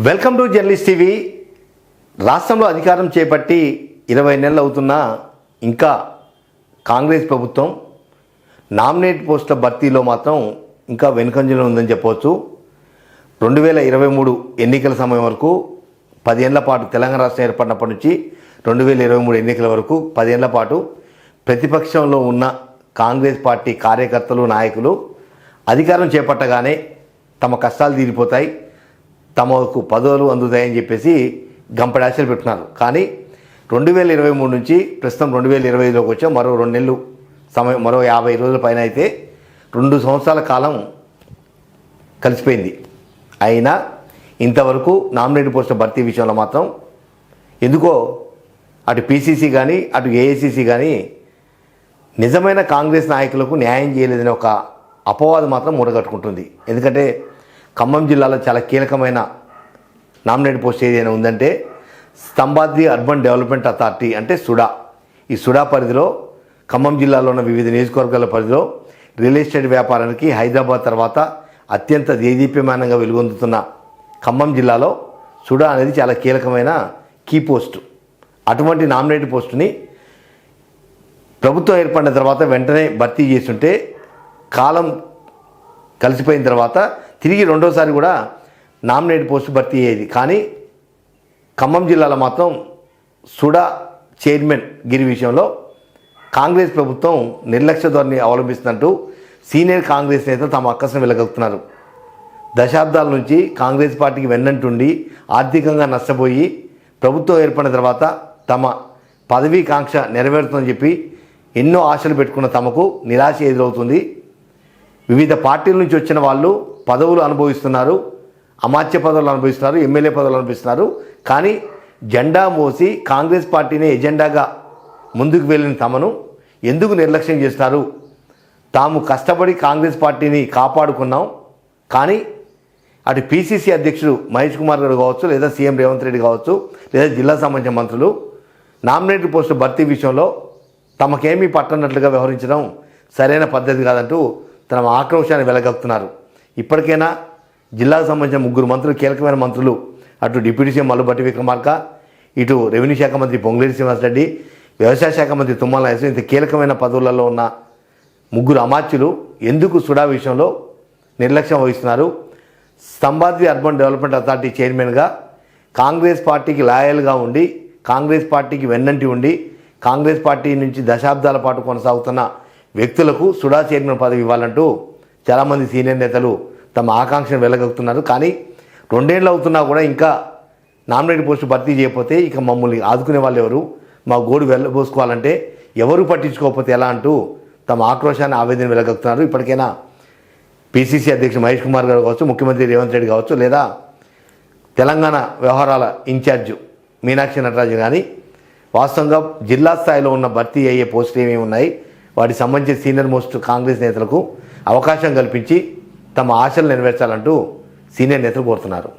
Welcome to journalist TV. రాష్ట్రంలో అధికారం చేపట్టి ఇరవై నెలలు అవుతున్నా ఇంకా కాంగ్రెస్ ప్రభుత్వం నామినేట్ పోస్టుల భర్తీలో మాత్రం ఇంకా వెనుకంజలో ఉందని చెప్పవచ్చు. రెండు వేల ఇరవై మూడు ఎన్నికల సమయం వరకు పదేళ్ళ పాటు తెలంగాణ రాష్ట్రం ఏర్పడినప్పటి నుంచి రెండు వేల ఇరవై మూడు ఎన్నికల వరకు పదేళ్ళ పాటు ప్రతిపక్షంలో ఉన్న కాంగ్రెస్ పార్టీ కార్యకర్తలు నాయకులు అధికారం చేపట్టగానే తమ కష్టాలు తీరిపోతాయి. తమకు పదవులు అందుతాయని చెప్పేసి గంపడాశలు పెట్టినారు కానీ రెండు వేల ఇరవై మూడు నుంచి ప్రస్తుతం రెండు వేల ఇరవై ఐదులోకి వచ్చాం. మరో రెండు నెలలు సమయం మరో యాభై రోజుల పైన అయితే రెండు సంవత్సరాల కాలం కలిసిపోయింది. అయినా ఇంతవరకు నామినేటెడ్ పోస్టుల భర్తీ విషయంలో మాత్రం ఎందుకో అటు పీసీసీ కానీ అటు ఏఐసీసీ కానీ నిజమైన కాంగ్రెస్ నాయకులకు న్యాయం చేయలేదని ఒక అపవాదం మాత్రం మూడగట్టుకుంటుంది ఎందుకంటే ఖమ్మం జిల్లాలో చాలా కీలకమైన నామినేట్ పోస్ట్ ఏదైనా ఉందంటే స్తంభాద్రి అర్బన్ డెవలప్మెంట్ అథారిటీ అంటే సుడా. ఈ సుడా పరిధిలో ఖమ్మం జిల్లాలో ఉన్న వివిధ నియోజకవర్గాల పరిధిలో రియల్ ఎస్టేట్ వ్యాపారానికి హైదరాబాద్ తర్వాత అత్యంత దేదీప్యమానంగా వెలుగొందుతున్న ఖమ్మం జిల్లాలో సుడా అనేది చాలా కీలకమైన కీ పోస్టు. అటువంటి నామినేట్ పోస్టుని ప్రభుత్వం ఏర్పడిన తర్వాత వెంటనే భర్తీ చేస్తుంటే కాలం కలిసిపోయిన తర్వాత తిరిగి రెండోసారి కూడా నామినేట్ పోస్టు భర్తీ అయ్యేది. కానీ ఖమ్మం జిల్లాలో మాత్రం సుడా చైర్మన్ గిరి విషయంలో కాంగ్రెస్ ప్రభుత్వం నిర్లక్ష్య ధోరణి అవలంబిస్తున్నట్టు సీనియర్ కాంగ్రెస్ నేతలు తమ అక్కసం వెళ్ళగలుగుతున్నారు దశాబ్దాల నుంచి కాంగ్రెస్ పార్టీకి వెన్నంటుండి ఆర్థికంగా నష్టపోయి ప్రభుత్వం ఏర్పడిన తర్వాత తమ పదవీ కాంక్ష నెరవేరుతుందని చెప్పి ఎన్నో ఆశలు పెట్టుకున్న తమకు నిరాశ ఎదురవుతుంది. వివిధ పార్టీల నుంచి వచ్చిన వాళ్ళు పదవులు అనుభవిస్తున్నారు అమాత్య పదవులు అనుభవిస్తున్నారు ఎమ్మెల్యే పదవులు అనుభవిస్తున్నారు. కానీ జెండా మోసి కాంగ్రెస్ పార్టీని ఎజెండాగా ముందుకు వెళ్ళిన తమను ఎందుకు నిర్లక్ష్యం చేస్తారు తాము కష్టపడి కాంగ్రెస్ పార్టీని కాపాడుకున్నాం. కానీ అటు పీసీసీ అధ్యక్షుడు మహేష్ కుమార్ గారు కావచ్చు లేదా సీఎం రేవంత్ రెడ్డి కావచ్చు లేదా జిల్లా సంబంధించిన మంత్రులు నామినేటెడ్ పోస్టు భర్తీ విషయంలో తమకేమీ పట్టనట్లుగా వ్యవహరించడం సరైన పద్ధతి కాదంటూ తమ ఆక్రోశాన్ని వెలగక్కుతున్నారు ఇప్పటికైనా జిల్లాకు సంబంధించిన ముగ్గురు మంత్రులు కీలకమైన మంత్రులు అటు డిప్యూటీ సీఎం మల్లుబట్టి విక్రమార్క ఇటు రెవెన్యూ శాఖ మంత్రి పొంగులేటి శ్రీనివాసరెడ్డి వ్యవసాయ శాఖ మంత్రి తుమ్మల నాగేశ్వరం ఇంత కీలకమైన పదవులలో ఉన్న ముగ్గురు అమాత్యులు ఎందుకు సుడా విషయంలో నిర్లక్ష్యం వహిస్తున్నారు? స్తంభాద్రి అర్బన్ డెవలప్మెంట్ అథారిటీ చైర్మన్గా కాంగ్రెస్ పార్టీకి లాయల్గా ఉండి కాంగ్రెస్ పార్టీకి వెన్నంటి ఉండి కాంగ్రెస్ పార్టీ నుంచి దశాబ్దాల పాటు కొనసాగుతున్న వ్యక్తులకు సుడా చైర్మన్ పదవి ఇవ్వాలంటూ చాలామంది సీనియర్ నేతలు తమ ఆకాంక్షను వెళ్ళగలుగుతున్నారు కానీ రెండేళ్ళు అవుతున్నా కూడా ఇంకా నామినేట్ పోస్టు భర్తీ చేయకపోతే ఇక మమ్మల్ని ఆదుకునే వాళ్ళు ఎవరు? మా గోడు వెళ్ళబోసుకోవాలంటే ఎవరు పట్టించుకోకపోతే ఎలా అంటూ తమ ఆక్రోశాన్ని ఆవేదన వెళ్ళగలుగుతున్నారు ఇప్పటికైనా పిసిసి అధ్యక్షుడు మహేష్ కుమార్ గారు కావచ్చు ముఖ్యమంత్రి రేవంత్ రెడ్డి కావచ్చు లేదా తెలంగాణ వ్యవహారాల ఇన్ఛార్జ్ మీనాక్షి నటరాజు కానీ వాస్తవంగా జిల్లా స్థాయిలో ఉన్న భర్తీ అయ్యే పోస్టులు ఏమేమి ఉన్నాయి? వాటికి సంబంధించిన సీనియర్ మోస్ట్ కాంగ్రెస్ నేతలకు అవకాశం కల్పించి తమ ఆశలు నెరవేర్చాలంటూ సీనియర్ నేతలు కోరుతున్నారు.